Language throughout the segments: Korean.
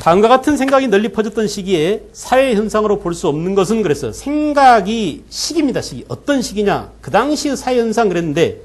다음과 같은 생각이 널리 퍼졌던 시기에 사회 현상으로 볼 수 없는 것은 그랬어요. 생각이 시기입니다. 시기. 어떤 시기냐? 그 당시의 사회 현상 그랬는데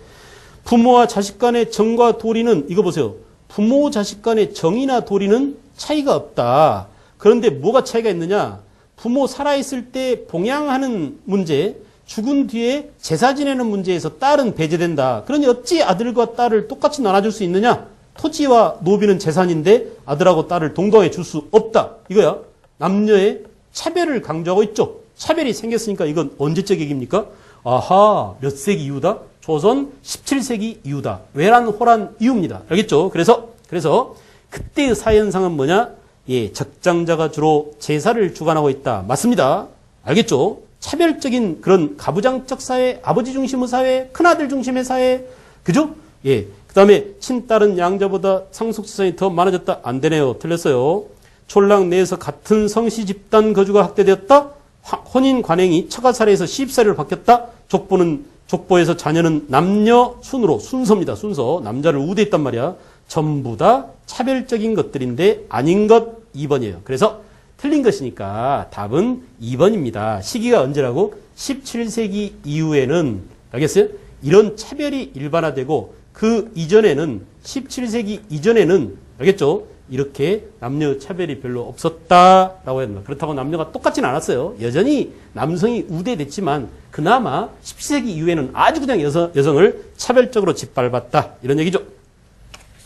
부모와 자식 간의 정과 도리는 이거 보세요. 부모 자식 간의 정이나 도리는 차이가 없다. 그런데 뭐가 차이가 있느냐? 부모 살아있을 때 봉양하는 문제, 죽은 뒤에 제사 지내는 문제에서 딸은 배제된다. 그러니 어찌 아들과 딸을 똑같이 나눠줄 수 있느냐? 토지와 노비는 재산인데 아들하고 딸을 동등하게 줄 수 없다. 이거야. 남녀의 차별을 강조하고 있죠. 차별이 생겼으니까 이건 언제적 얘기입니까? 아하, 몇 세기 이후다? 조선 17세기 이후다. 외란, 호란 이후입니다. 알겠죠? 그래서, 그래서 그때의 사현상은 뭐냐? 예, 적장자가 주로 제사를 주관하고 있다. 맞습니다. 알겠죠? 차별적인 그런 가부장적 사회, 아버지 중심의 사회, 큰아들 중심의 사회, 그죠? 예. 그 다음에 친딸은 양자보다 상속재산이 더 많아졌다. 안 되네요. 틀렸어요. 촌랑 내에서 같은 성씨 집단 거주가 확대되었다. 화- 혼인 관행이 처가살에서 시집살이로 바뀌었다. 족보는 족보에서 자녀는 남녀 순으로 순서입니다. 순서 남자를 우대했단 말이야. 전부 다 차별적인 것들인데 아닌 것 2번이에요. 그래서 틀린 것이니까 답은 2번입니다. 시기가 언제라고? 17세기 이후에는 알겠어요? 이런 차별이 일반화되고 그 이전에는 17세기 이전에는 알겠죠? 이렇게 남녀 차별이 별로 없었다라고 했나. 그렇다고 남녀가 똑같지는 않았어요. 여전히 남성이 우대됐지만 그나마 17세기 이후에는 아주 그냥 여성, 여성을 차별적으로 짓밟았다. 이런 얘기죠.